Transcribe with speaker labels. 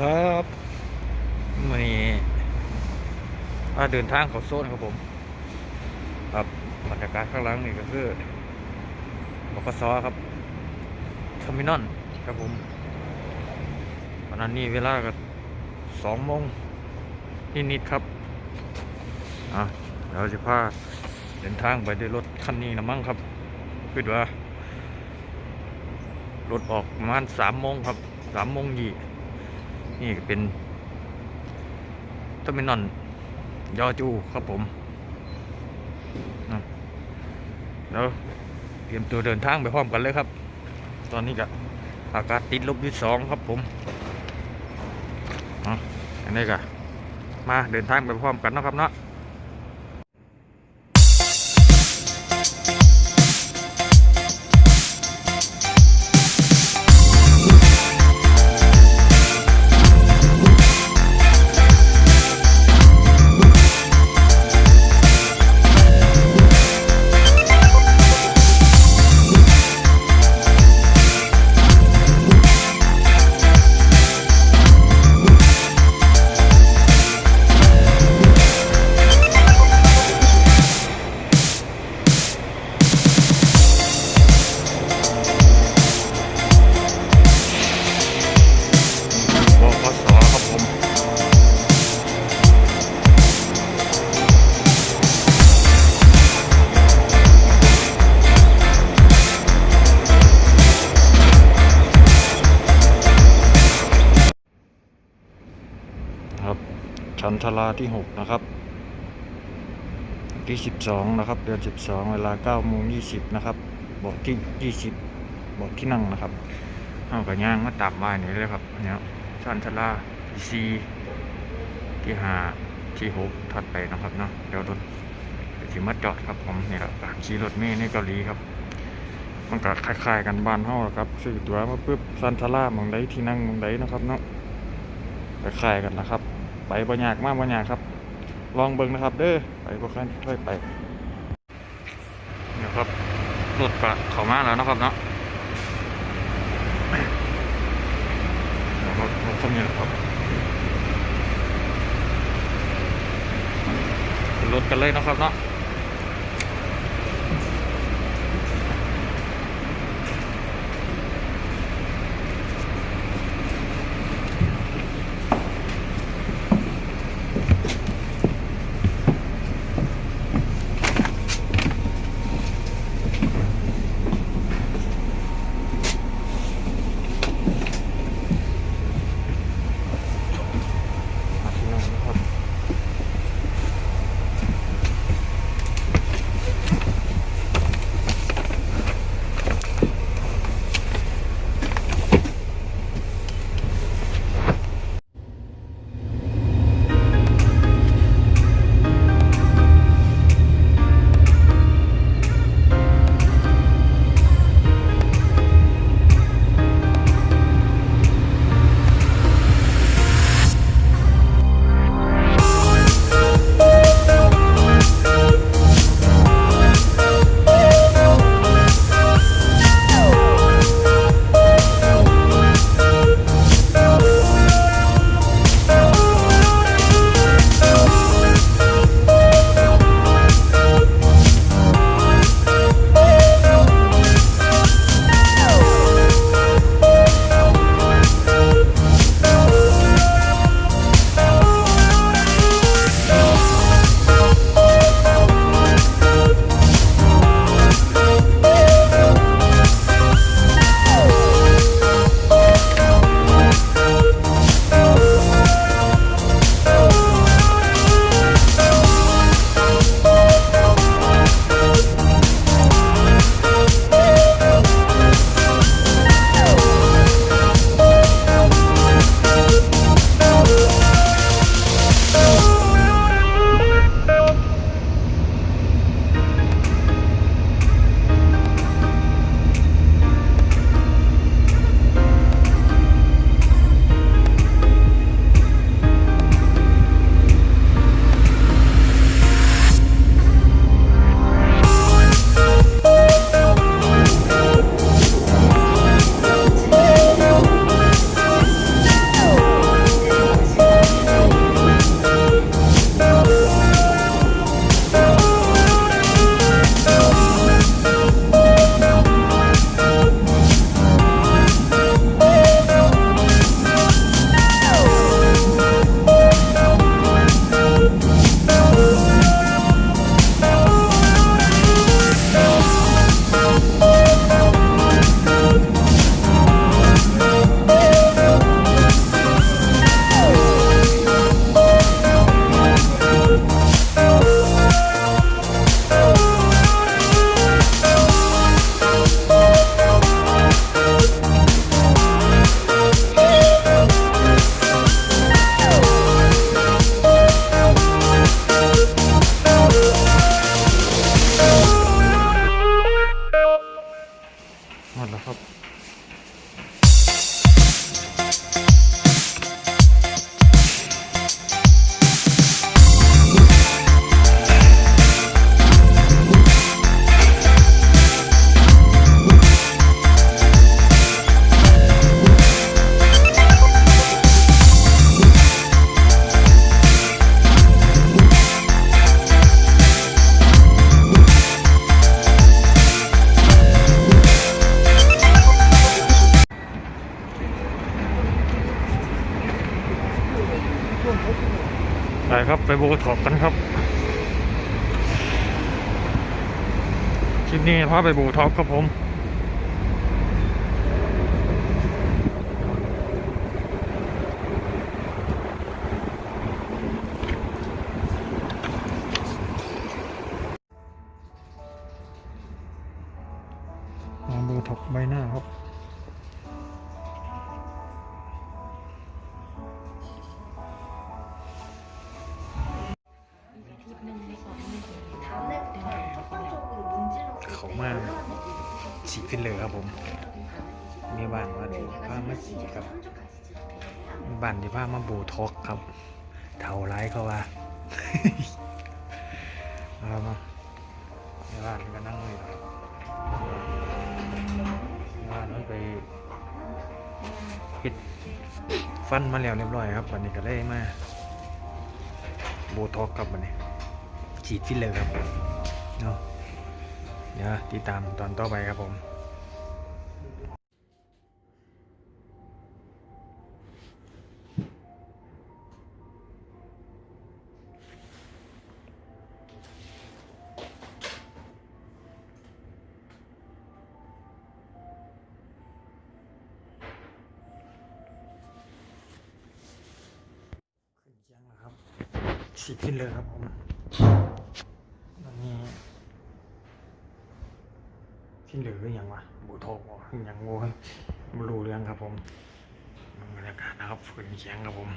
Speaker 1: ครับวันนี้มาเดินทางเขาโซนครับผม ครับบรรยากาศข้างหลังนี่ก็คือบกสครับเทอร์มินอลครับผมตอนนั้นนี่เวลาก็สองโมงนิดๆครับอะเดี๋ยวจะพาเดินทางไปด้วยรถคันนี้นะมั้งครับคิดว่ารถออกประมาณสามโมงครับสามโมงยี่ นี่เป็นเทอมินอนยอจูครับผมนะแล้วเตรียมตัวเดินทางไปพร้อมกันเลยครับ ตอนนี้ก็อากาศติดลบที่สองครับผมอ,อันนี้ก็มาเดินทางไปพร้อมกันนะครับเนาะ ชันทลาที่หกนะครับ ที่สิบสองนะครับ เดือนสิบสองเวลาเก้าโมงยี่สิบนะครับบอกที่ยี่สิบบอกที่นั่งนะครับเอากระย่างมาตับมาอย่างนี้เลยครับเนี่ยชันชลาที่สี่ที่ห้าที่หกถัดไปนะครับเนาะเดี๋ยวรถถึงมาจอดครับผมนี่แหละขี่รถเมล์ในเกาหลีครับมันก็คล้ายๆกันบ้านเฮาครับซื้อตั๋วมาปุ๊บซันทลามองใดที่นั่งมองใดนะครับเนาะคล้ายๆกันนะครับ ไปบ่ยากมากบ่ยากครับ ลองเบิ้งนะครับ เด้อไปบ่ค่อยค่อยไปเนี่ยครับรถก็เข้ามาแล้วนะครับเนาะรถรถคันนี้นะครับรถกันเลยนะครับเนาะ ไปครับไปโบท็อกกันครับคลิปนี้พาไปโบท็อกครับผม มาฉีดฟิลเลอร์ครับผมมีบ้านว่าผ้ามาสีครับบ้านที่ผ้ามาโบท็อกครับ เท่าไรเขาว่าเอามาในบ้านก็นั่งเลยบ้านมันไปปิดฟันมาแล้วเรียบร้อยครับวันนี้ก็เลยมาโบท็อกครับวันนี้ฉีดฟิลเลอร์ครับเนาะ เดี๋ยวติดตามตอนต่อไปครับผมขึ้นเคียงแล้วครับฉีดขึ้นเลยครับผมอันนี้ ที่เหลืออย่างวะบูโทอย่างโว้ยไม่รู้เรื่องครับผมบรรยากาศนะครับฝืนเขียงครับผม